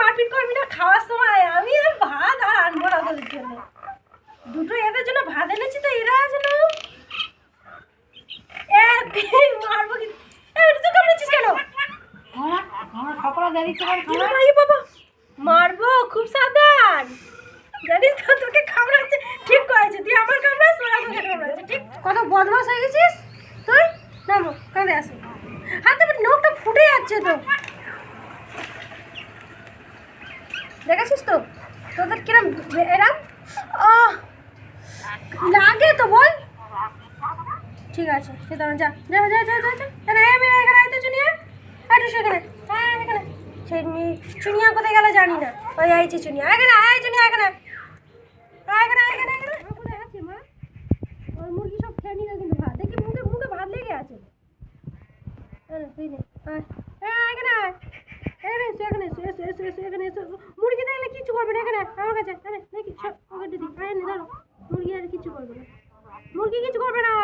মারপিট করবি না খাওয়ার সময় আমি আর ভাত আর আনব না তোদের জন্য। দুটো এদের জন্য ভাত এনেছি তো এরা যেন এ মারবো তুই কামড়েছিস কেন? মারবো খুব সাবধান। জানিস তো তোকে কামড়াচ্ছে। ঠিক করেছে তুই আমার কামড়াস ওরা তোকে কামড়াচ্ছে ঠিক? কত বদমাস হয়ে গেছিস? তুই? নামো কাঁদে আসো। হাতে নোকটা ফুটে যাচ্ছে তো। দেখেছিস তো? তোদের কিরম এরম? লাগে তো বল। ঠিক আছে সে তখন যা যা যা যা যা যা। এখানে আয়, তো চুনিয়া আয় হ্যাঁ এখানে। চুনিয়া কোথায় গেল জানি না। ওই আইছে চুনিয়া। এখানে আয় চুনিয়া এখানে। এখানে এখানে এখানে। কোথায় আছে মা? ওই মুরগি সব খেয়ে কিন্তু ভাত। দেখি মুখে মুখে ভাত লেগে আছে। তুই নে আয় এই আয় এখানে আয় এখানে এসো এখানে এসো এসো এসো এসো এখানে এসো মুরগি দেখলে কিচ্ছু করবে না এখানে আয়, আমার আরে সব মুরগি আর কিছু করবে না মুরগি কিছু করবে না